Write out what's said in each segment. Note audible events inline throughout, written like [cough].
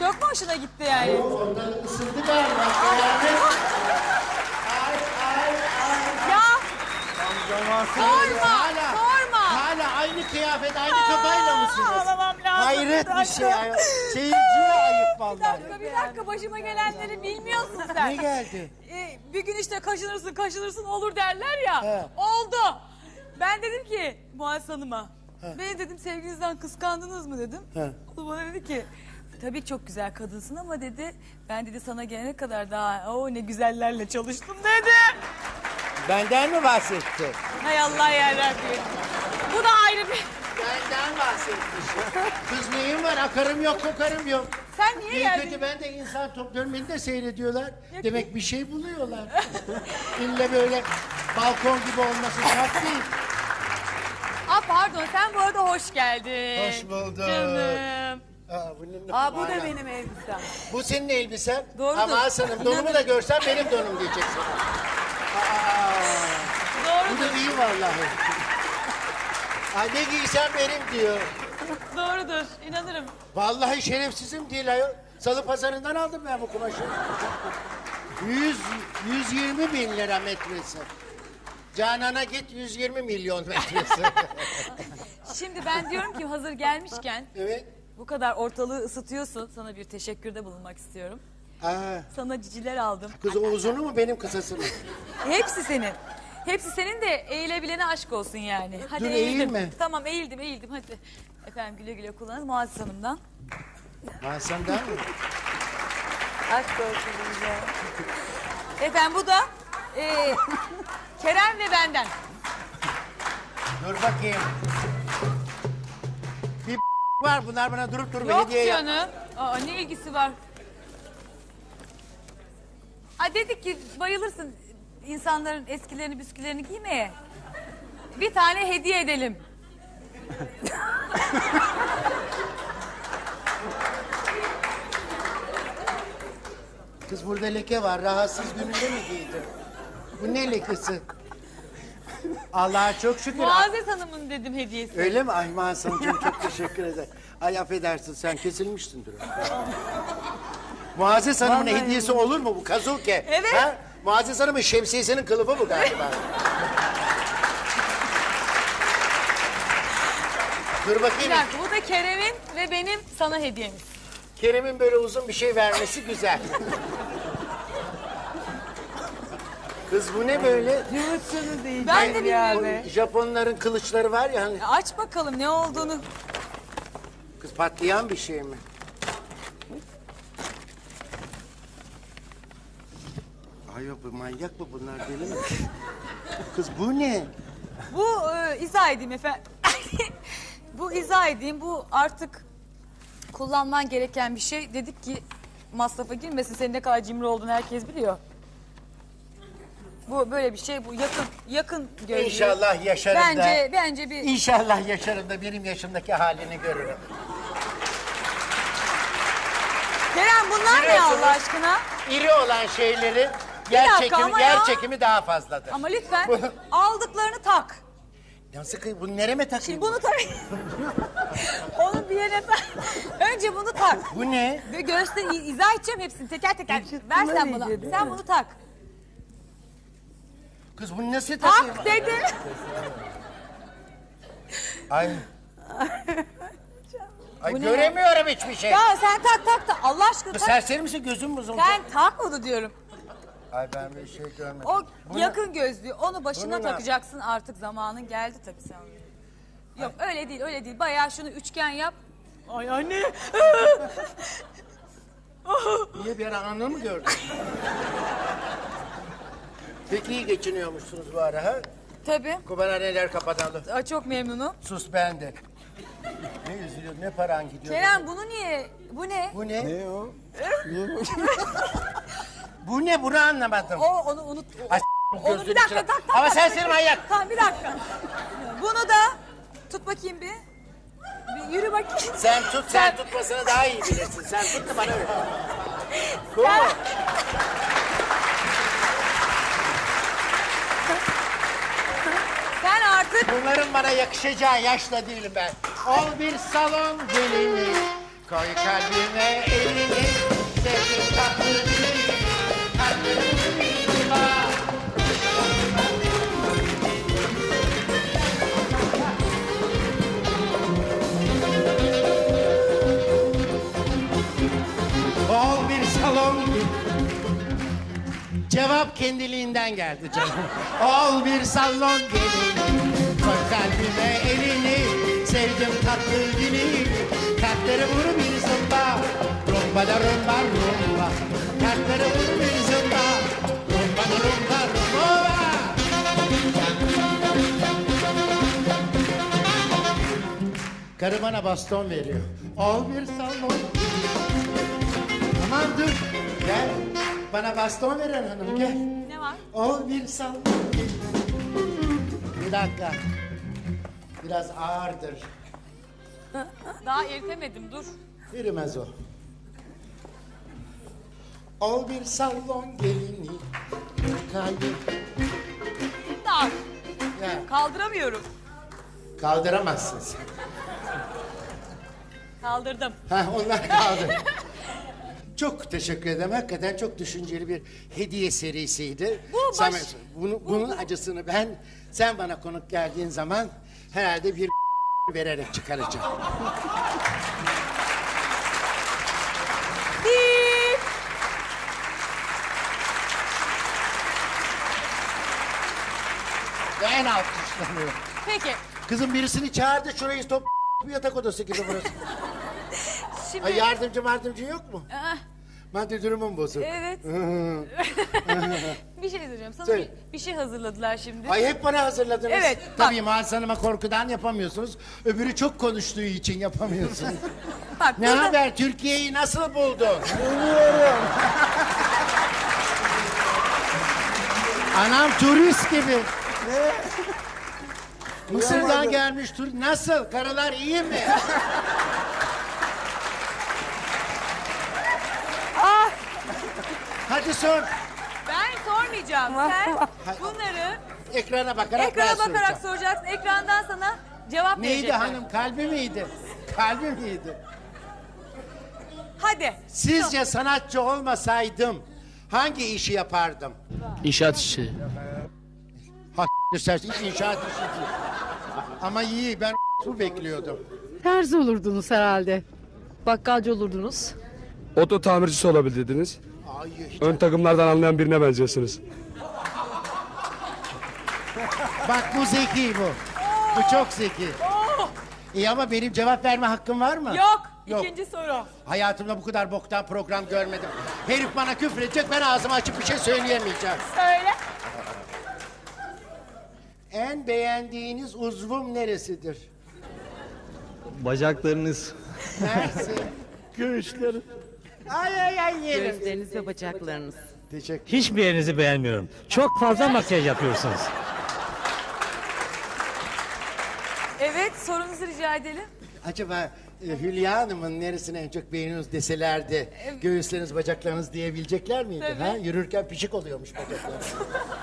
Çok mu hoşuna gitti yani? Ondan ısındı galiba. Ay ay ay. Ya Sorma. Sorma, sorma. Hala aynı kıyafet, aynı kafayla mısınız? ağlamam lazım. Hayret Bir bir şey. ayol. Seyirciye ayıp bir vallahi. dakika bir dakika başıma gelenleri bilmiyorsun sen. Ne geldi? Ee, bir gün işte kaşınırsın kaşınırsın olur derler ya. He. Oldu. Ben dedim ki Muaz Hanım'a. Beni dedim sevginizden kıskandınız mı dedim. He. O bana dedi ki tabii çok güzel kadınsın ama dedi ben dedi sana gelene kadar daha o ne güzellerle çalıştım dedi. Benden mi bahsetti? Hay Allah yarabbim. Bu da ayrı bir... Benden bahsetmiş. Kız neyim var? Akarım yok, kokarım yok. Sen niye İyi geldin? kötü ben de insan topluyorum. Beni de seyrediyorlar. Demek bir şey buluyorlar. [laughs] İlle böyle balkon gibi olması şart değil. Aa pardon sen bu arada hoş geldin. Hoş bulduk. Canım. Aa, ne- Aa bu da benim elbisem. Bu senin elbisen. Doğrudur. Ama Hasan'ım [laughs] donumu da görsen benim donum diyeceksin. Bu Doğrudur, da iyi vallahi. Ay ne giysem benim diyor. doğrudur. İnanırım. Vallahi şerefsizim değil ayol. Salı pazarından aldım ben bu kumaşı. 100, 120 bin lira metresi. Canan'a git 120 milyon metresi. [laughs] Şimdi ben diyorum ki hazır gelmişken evet. Bu kadar ortalığı ısıtıyorsun. Sana bir teşekkürde bulunmak istiyorum. Aa, Sana ciciler aldım. kız o uzunu mu benim kısası mı? Hepsi senin. Hepsi senin de eğilebilene aşk olsun yani. Hadi Dur, eğildim. eğilme. Tamam eğildim eğildim hadi. Efendim güle güle kullanın Muazzez Hanım'dan. Hasan'dan mı? Aşk olsun bize. Efendim bu da e, Kerem ve benden. Dur bakayım. Var bunlar bana durup durup Yok hediye yap. canım. Aa, ne ilgisi var? Ha dedik ki bayılırsın insanların eskilerini büskülerini giymeye. Bir tane hediye edelim. Kız burada leke var. Rahatsız gününde mi giydin? Bu ne lekesi? Allah'a çok şükür. Muazzez Hanım'ın dedim hediyesi. Öyle mi? Ay Hasan'cığım çok teşekkür ederim. Ay affedersin sen kesilmişsindir. Muazzez Hanım'ın Vallahi hediyesi olur mu bu kazuke? Evet. Ha? Muazzez Hanım'ın şemsiyesinin kılıfı bu galiba. Dur Bir bakayım. dakika bu da Kerem'in ve benim sana hediyemiz. Kerem'in böyle uzun bir şey vermesi güzel. Kız bu ne böyle? Yumurtanı değil. Ben de bilmiyorum. yani. Japonların kılıçları var ya hani. Aç bakalım ne olduğunu. Kız patlayan bir şey mi? Ay yok bu manyak mı bunlar deli mi? Kız bu ne? Bu e, izah edeyim efendim. [laughs] bu izah edeyim bu artık kullanman gereken bir şey. Dedik ki masrafa girmesin senin ne kadar cimri olduğunu herkes biliyor. Bu böyle bir şey bu yakın yakın gözlüğü. İnşallah yaşarım Bence da. bence bir İnşallah yaşarım da benim yaşımdaki halini görürüm. Kerem bunlar ne Biliyorsunuz. Allah aşkına? İri olan şeylerin yer dakika çekimi, ama yer ya. çekimi daha fazladır. Ama lütfen aldıklarını tak. Nasıl kız? Bunu nereme takayım? Şimdi bunu tak. [laughs] Onu bir yere. Önce bunu tak. Bu ne? Ve göster izah edeceğim hepsini teker teker. Ver sen bana. Sen bunu tak. Kız bunu nasıl takayım? Tak dedim. [laughs] Ay. [laughs] Ay Bu ne göremiyorum hiçbir şey. Ya sen tak tak tak. Allah aşkına tak. serseri misin gözüm bozuldu? Sen tak onu diyorum. Ay ben bir şey görmedim. O Bunu- yakın gözlüğü. Onu başına Bunu ne- takacaksın artık zamanın geldi tabii sen. Yok öyle değil öyle değil. Bayağı şunu üçgen yap. Ay anne. Niye bir ara anı mı gördün? [laughs] Peki iyi geçiniyormuşsunuz bu ara ha? tabii. Kumarhaneler kapatalı. Ay, çok memnunum. Sus ben de. Ne üzülüyor, ne paran gidiyor. Kerem bunu niye? Bu ne? Bu ne? Ne o? [laughs] Bu ne? Bunu anlamadım. O onu unut. Ay Onu bir dakika içine- tak tak. Ama tak. sen seni manyak. Tamam bir dakika. Bunu da tut bakayım bir. Bir yürü bakayım. Sen tut, sen tutmasını daha iyi bilirsin. Sen tut da bana ver. Cool. bana yakışacağı yaşla değilim ben. Ol bir salon gelini. Koy kalbime elini. Sevgi tatlı dilini. Tatlı dilini bak. Ol bir salon Cevap kendiliğinden geldi canım. Ol bir salon gelin. Koy kalbime elini. Sevdim tatlı dilini. Kalplere vur bir zımba. Rumba da rumba rumba. Kalplere vur bir zımba. Rumba da rumba rumba. Karı bana baston veriyor. Ol bir salon. Tamam dur. Gel. Bana baston veren hanım gel. Ne var? Ol bir salon. Bir dakika. Biraz ağırdır. Daha eritemedim dur. Yürümez o. Ol bir salon gelini. Kalbim. Daha Ya, kaldıramıyorum. kaldıramazsın sen. Kaldırdım. Ha onlar kaldı. çok teşekkür ederim. Hakikaten çok düşünceli bir hediye serisiydi. Bu baş- Sen- bunu, bunun acısını ben sen bana konuk geldiğin zaman herhalde bir [laughs] vererek çıkaracağım. Bip. Ben alkışlanıyorum. Peki. Kızım birisini çağırdı şurayı top bir [laughs] yatak odası gibi burası. [laughs] Şimdi Ay yardımcı yardımcı yok mu? Maddi durumum bozuk. evet. [laughs] bir şey diyeceğim. Sana Söyle. bir, bir şey hazırladılar şimdi. Ay hep bana hazırladınız. Evet, Tabii Muazzez Hanım'a korkudan yapamıyorsunuz. Öbürü çok konuştuğu için yapamıyorsunuz. [laughs] Bak ne burada- haber? Türkiye'yi nasıl buldun? [laughs] Anam turist gibi. Mısır'dan gelmiş tur. Nasıl? Karılar iyi mi? Hadi sor. ben sormayacağım. Sen [laughs] bunları Ekrana bakarak ben ekrana bakarak soracağım. soracaksın. Ekrandan sana cevap Neydi verecekler. hanım? Kalbi miydi? [laughs] Kalbi miydi? Hadi. Sizce sanatçı olmasaydım hangi işi yapardım? İnşaat işi. Ha sen hiç inşaat işi değil. Ama iyi ben bu bekliyordum. Terzi olurdunuz herhalde. Bakkalcı olurdunuz. Oto tamircisi olabilirdiniz. Ön takımlardan anlayan birine benziyorsunuz. Bak bu zeki bu. Bu çok zeki. İyi ama benim cevap verme hakkım var mı? Yok. Yok. İkinci soru. Hayatımda bu kadar boktan program görmedim. Herif bana küfür edecek ben ağzımı açıp bir şey söyleyemeyeceğim. Söyle. En beğendiğiniz uzvum neresidir? Bacaklarınız. Neresi? Göğüslerim. Ay ay ay yerim. Gözleriniz ve bacaklarınız. Teşekkür. Hiçbir yerinizi beğenmiyorum. Çok fazla makyaj yapıyorsunuz. Evet sorunuzu rica edelim. Acaba e, Hülya Hanım'ın neresini en çok beğeniyorsunuz deselerdi göğüsleriniz bacaklarınız diyebilecekler miydi? Tabii. Ha? Yürürken pişik oluyormuş bacakları.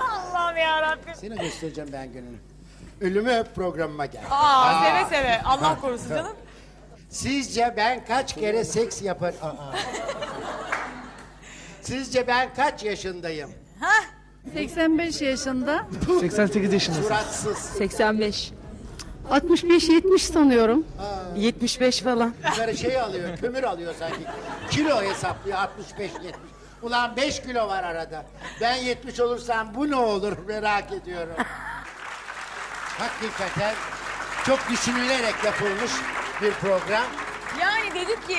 [laughs] Allah'ım yarabbim. Seni göstereceğim ben gününü. Ölümü öp programıma gel. Aa, seve seve. Allah korusun canım. Sizce ben kaç kere seks yapar... Aa. Sizce ben kaç yaşındayım? Hah. 85 yaşında. 88 yaşındasın. Suratsız. 85. 65-70 sanıyorum. 75 falan. Yukarı şey alıyor, kömür alıyor sanki. Kilo hesaplıyor 65 70. Ulan 5 kilo var arada. Ben 70 olursam bu ne olur merak ediyorum. Hakikaten çok düşünülerek yapılmış bir program. Yani dedik ki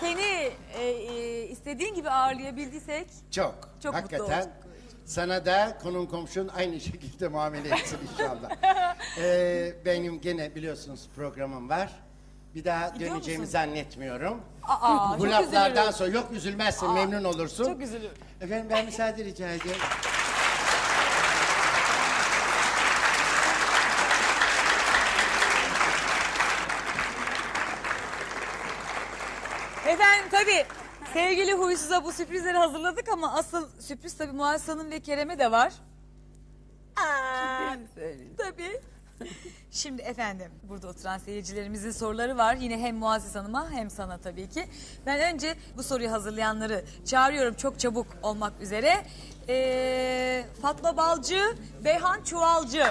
seni e, e, istediğin gibi ağırlayabildiysek Çok. Çok mutlu Hakikaten. olduk. Sana da konum komşun aynı şekilde muamele etsin inşallah. Ee, [laughs] benim gene biliyorsunuz programım var. Bir daha Gidiyor döneceğimi musun? zannetmiyorum. Aa, Bu çok laflardan üzülürüm. sonra yok üzülmezsin memnun olursun. çok üzülürüm. Efendim ben müsaade rica ediyorum. Efendim tabii sevgili Huysuz'a bu sürprizleri hazırladık ama asıl sürpriz tabii Hanım ve Kerem'e de var. Aa, tabii. Şimdi efendim burada oturan seyircilerimizin soruları var. Yine hem Muazzez Hanım'a hem sana tabii ki. Ben önce bu soruyu hazırlayanları çağırıyorum çok çabuk olmak üzere. Ee, Fatma Balcı, Beyhan Çuvalcı.